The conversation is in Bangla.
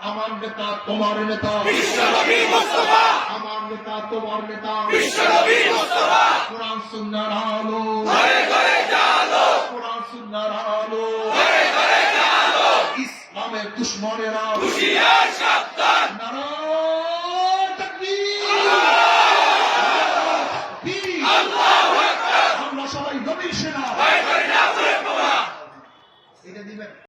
আমার নেতা তোমার নেতা। আমার নেতা তোমার নেতা। কোরআন সুন্নার আলো। কোরআন সুন্নার আলো। ইসলামের দুশ্মনেরা। নারায় তাকবীর! তাকবীর! আমরা সবাই নবীর সেনা। এটা দিবেন।